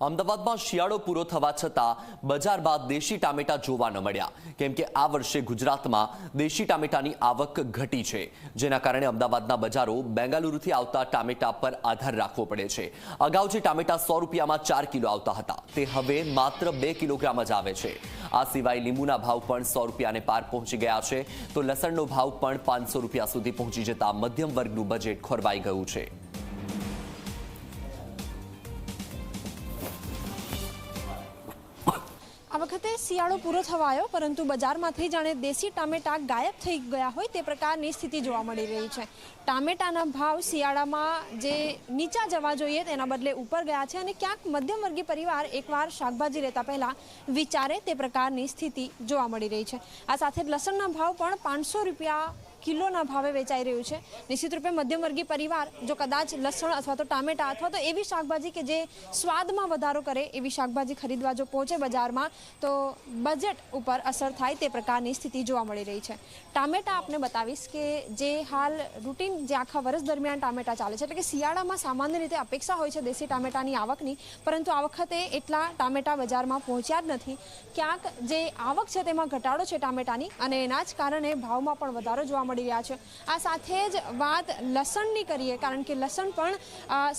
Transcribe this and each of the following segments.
અમદાવાદમાં શિયાળો પૂરો થવા છતાં બજાર બાદ દેશી ટામેટા જોવા ન મળ્યા. કેમ કે આ વર્ષે ગુજરાતમાં દેશી ટામેટાની આવક ઘટી છે, જેના કારણે અમદાવાદના બજારો બેંગાલુરુથી આવતા ટામેટા પર આધાર રાખવો પડે છે. અગાઉ જે ટામેટા સો રૂપિયામાં ચાર કિલો આવતા હતા, તે હવે માત્ર બે કિલોગ્રામ જ આવે છે. આ સિવાય લીંબુના ભાવ પણ સો રૂપિયાને પાર પહોંચી ગયા છે, તો લસણનો ભાવ પણ પાંચસો રૂપિયા સુધી પહોંચી જતા મધ્યમ વર્ગનું બજેટ ખોરવાઈ ગયું છે. વખતે શિયાળો પૂરો થવા આવ્યો પરંતુ બજારમાંથી જાણે દેશી ટામેટા ગાયબ થઈ ગયા હોય તે પ્રકારની સ્થિતિ જોવા મળી રહી છે. ટામેટાના ભાવ શિયાળામાં જે નીચા જવા જોઈએ તેના બદલે ઉપર ગયા છે અને ક્યાંક મધ્યમવર્ગી પરિવાર એકવાર શાકભાજી લેતા પહેલાં વિચારે તે પ્રકારની સ્થિતિ જોવા મળી રહી છે. આ સાથે લસણના ભાવ પણ પાંચસો રૂપિયા કિલોના ભાવે વેચાઈ રહ્યું છે. નિશ્ચિત રૂપે મધ્યમવર્ગી પરિવાર, જો કદાચ લસણ અથવા તો ટામેટા અથવા તો એવી શાકભાજી કે જે સ્વાદમાં વધારો કરે એવી શાકભાજી ખરીદવા જો પહોંચે બજારમાં, તો બજેટ ઉપર અસર થાય તે પ્રકારની સ્થિતિ જોવા મળી રહી છે. ટામેટા આપને બતાવીશ કે જે હાલ રૂટીન જે આખા વર્ષ દરમિયાન ટામેટા ચાલે છે. એટલે કે શિયાળામાં સામાન્ય રીતે અપેક્ષા હોય છે દેશી ટામેટાની આવકની, પરંતુ આ વખતે એટલા ટામેટા બજારમાં પહોંચ્યા જ નથી. ક્યાંક જે આવક છે તેમાં ઘટાડો છે ટામેટાની અને એના જ કારણે ભાવમાં પણ વધારો જોવા મળી રહ્યા છે. આ સાથે જ વાત લસણની કરીએ, કારણ કે લસણ પણ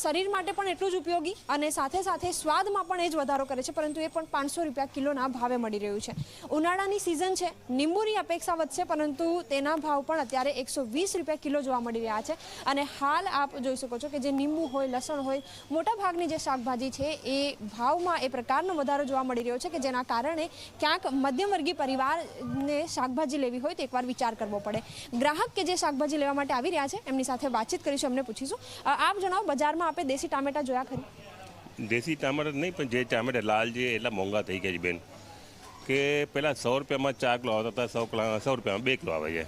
શરીર માટે પણ એટલું જ ઉપયોગી અને સાથે સાથે સ્વાદમાં પણ એ જ વધારો કરે છે, પરંતુ એ પણ પાંચસો રૂપિયા કિલોના ભાવે મળી રહ્યું છે. ઉનાળાની સિઝન છે, લીંબુની અપેક્ષા વધશે, પરંતુ તેના ભાવ પણ અત્યારે એકસો રૂપિયા કિલો જોવા મળી રહ્યા છે. અને હાલ આપ જોઈ શકો છો કે જે લીંબુ હોય, લસણ હોય મોટાભાગની જે શાકભાજી છે, એ ભાવમાં એ પ્રકારનો વધારો જોવા મળી રહ્યો છે કે જેના કારણે ક્યાંક મધ્યમવર્ગી પરિવારને શાકભાજી લેવી હોય તો એકવાર વિચાર કરવો પડે. ગ્રાહક કે જે શાકભાજી લેવા માટે આવી રહ્યા છે, એમની સાથે વાતચીત કરીશું, એમને પૂછીશું. આપ જણાવો, બજારમાં આપણે દેશી ટામેટા જોયા ખરી? દેશી ટામેટા નહીં, પણ જે ટામેટા લાલ છે એટલા મોંઘા થઈ ગયા છે બેન, કે પહેલાં સો રૂપિયામાં ચાર કિલો આવતા હતા, સો સો રૂપિયામાં બે કિલો આવે છે.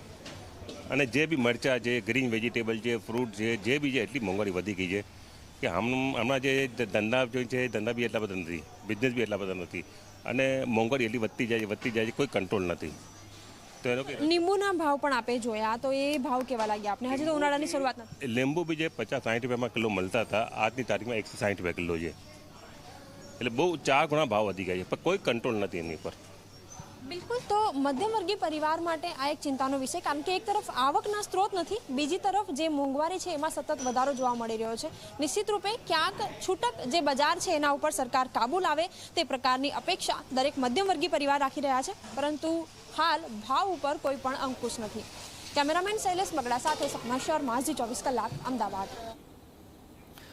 અને જે બી મરચાં છે, ગ્રીન વેજીટેબલ છે, ફ્રૂટ છે, જે બી છે, એટલી મોંઘવારી વધી ગઈ છે, કે હમ હમણાં જે ધંધા જે છે, ધંધા બી એટલા બધા નથી બિઝનેસ બી એટલા બધા નથી, અને મોંઘવારી એટલી વધતી જાય છે, વધતી જાય છે, કોઈ કંટ્રોલ નથી. તો લીંબુના ભાવ પણ આપે જોયા તો એ ભાવ કેવા લાગ્યા આપને? હજી તો ઉનાળાની શરૂઆત નથી લીંબુ બી જે પચાસ સાઠ રૂપિયામાં કિલો મળતા હતા આજની તારીખમાં એકસો સાઠ રૂપિયા કિલો છે. એટલે બહુ ચાર ગુણા ભાવ વધી ગયા છે પણ કોઈ કંટ્રોલ નથી એની પર બિલકુલ, તો મધ્યમવર્ગીય પરિવાર માટે આ એક ચિંતાનો વિષય, કારણ કે એક તરફ આવકના સ્ત્રોત નથી, બીજી તરફ જે મોંઘવારી છે એમાં સતત વધારો જોવા મળી રહ્યો છે. નિશ્ચિત રૂપે ક્યાંક છૂટક જે બજાર છે એના ઉપર સરકાર કાબુ લાવે તે પ્રકારની અપેક્ષા દરેક મધ્યમવર્ગીય પરિવાર રાખી રહ્યા છે, પરંતુ હાલ ભાવ ઉપર કોઈ પણ અંકુશ નથી. કેમેરામેન શૈલેષ બગડા સાથે સપના શર્મા ચોવીસ કલાક, અમદાવાદ.